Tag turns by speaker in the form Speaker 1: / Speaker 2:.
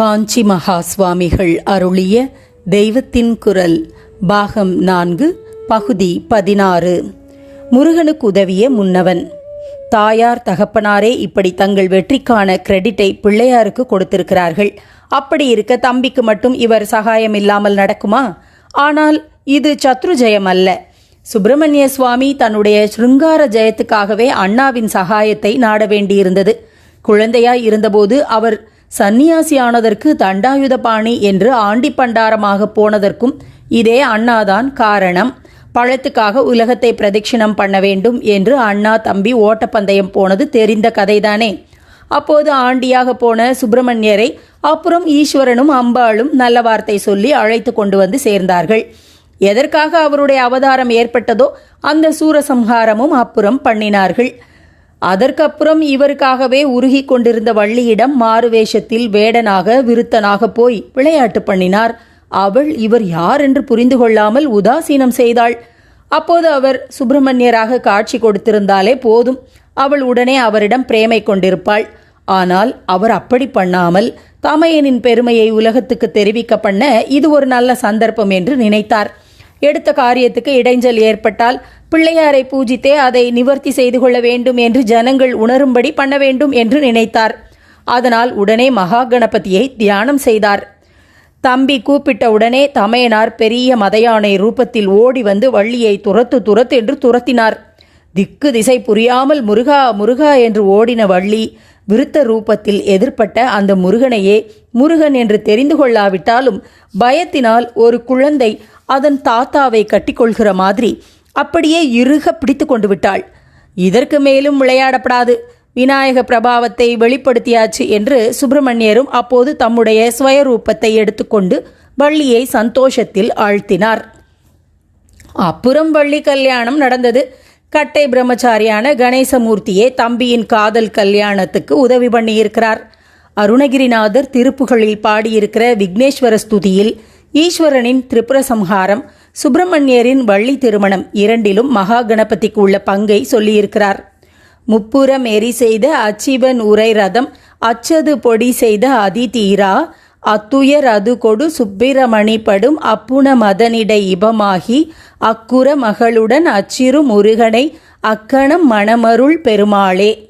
Speaker 1: காஞ்சி மகா சுவாமிகள் அருளிய தெய்வத்தின் குரல் பாகம் நான்கு பகுதி பதினாறு. முருகனுக்கு உதவிய முன்னவன். தாயார் தகப்பனாரே இப்படி தங்கள் வெற்றிக்கான கிரெடிட்டை பிள்ளையாருக்கு கொடுத்திருக்கிறார்கள். அப்படி இருக்க தம்பிக்கு மட்டும் இவர் சகாயம் இல்லாமல் நடக்குமா? ஆனால் இது சத்ரு ஜெயம் அல்ல. சுப்பிரமணிய சுவாமி தன்னுடைய ஸ்ருங்கார ஜெயத்துக்காகவே அண்ணாவின் சகாயத்தை நாட வேண்டியிருந்தது. குழந்தையாய் இருந்தபோது அவர் சந்நியாசியானதற்கு தண்டாயுதபாணி என்று ஆண்டி பண்டாரமாக போனதற்கும் இதே அண்ணாதான் காரணம். பழத்துக்காக உலகத்தை பிரதட்சிணம் பண்ண வேண்டும் என்று அண்ணா தம்பி ஓட்டப்பந்தயம் போனது தெரிந்த கதைதானே. அப்போது ஆண்டியாக போன சுப்பிரமணியரை அப்புறம் ஈஸ்வரனும் அம்பாளும் நல்ல வார்த்தை சொல்லி அழைத்து கொண்டு வந்து சேர்ந்தார்கள். எதற்காக அவருடைய அவதாரம் ஏற்பட்டதோ அந்த சூரசம்ஹாரமும் அப்புறம் பண்ணினார்கள். அதற்கப்புறம் இவருக்காகவே உருகி கொண்டிருந்த வள்ளியிடம் மாறுவேஷத்தில் வேடனாக விருத்தனாக போய் விளையாட்டு பண்ணினார். அவள் இவர் யார் என்று புரிந்து கொள்ளாமல் உதாசீனம் செய்தாள். அப்போது அவர் சுப்பிரமணியராக காட்சி கொடுத்திருந்தாலே போதும். அவள் உடனே அவரிடம் பிரேமை கொண்டிருப்பாள். ஆனால் அவர் அப்படி பண்ணாமல் தமையனின் பெருமையை உலகத்துக்கு தெரிவிக்க பண்ண இது ஒரு நல்ல சந்தர்ப்பம் என்று நினைத்தார். எடுத்த காரியத்துக்கு இடைஞ்சல் ஏற்பட்டால் பிள்ளையாரை பூஜித்தே அதை நிவர்த்தி செய்து கொள்ள வேண்டும் என்று ஜனங்கள் உணரும்படி பண்ண வேண்டும் என்று நினைத்தார். அதனால் உடனே மகா கணபதியை தியானம் செய்தார். தம்பி கூப்பிட்ட உடனே தமையனார் பெரிய மதையானை ரூபத்தில் ஓடி வந்து வள்ளியை துரத்து துரத்து என்று துரத்தினார். திக்கு திசை புரியாமல் முருகா முருகா என்று ஓடின வள்ளி விருத்த ரூபத்தில் எதிர்ப்பட்ட அந்த முருகனையே முருகன் என்று தெரிந்து கொள்ளாவிட்டாலும் பயத்தினால் ஒரு குழந்தை அதன் தாத்தாவை கட்டிக்கொள்கிற மாதிரி அப்படியே இறுக பிடித்து கொண்டு விட்டாள். இதற்கு மேலும் விளையாடப்படாது. விநாயக பிரபாவத்தை வெளிப்படுத்தியாச்சு என்று சுப்பிரமணியரும் அப்போது தம்முடைய ஸ்வயரூபத்தை எடுத்துக்கொண்டு வள்ளியை சந்தோஷத்தில் ஆழ்த்தினார். அப்புறம் வள்ளி கல்யாணம் நடந்தது. கட்டை பிரம்மச்சாரியான கணேசமூர்த்தியே தம்பியின் காதல் கல்யாணத்துக்கு உதவி பண்ணியிருக்கிறார். அருணகிரிநாதர் திருப்புகளில் பாடியிருக்கிற விக்னேஸ்வர ஸ்துதியில் ஈஸ்வரனின் திரிபுர சம்ஹாரம் சுப்பிரமணியரின் வள்ளி திருமணம் இரண்டிலும் மகா கணபதிக்கு உள்ள பங்கை சொல்லியிருக்கிறார். முப்புறம் எரி செய்த அச்சிவன் உரை ரதம் அச்சது பொடி செய்த அதிதீரா அத்துயர் அது கொடு சுப்பிரமணி படும் அப்புண மதனிடை இபமாகி அக்குற மகளுடன் அச்சிறு முருகனை அக்கணம் மணமருள் பெருமாளே.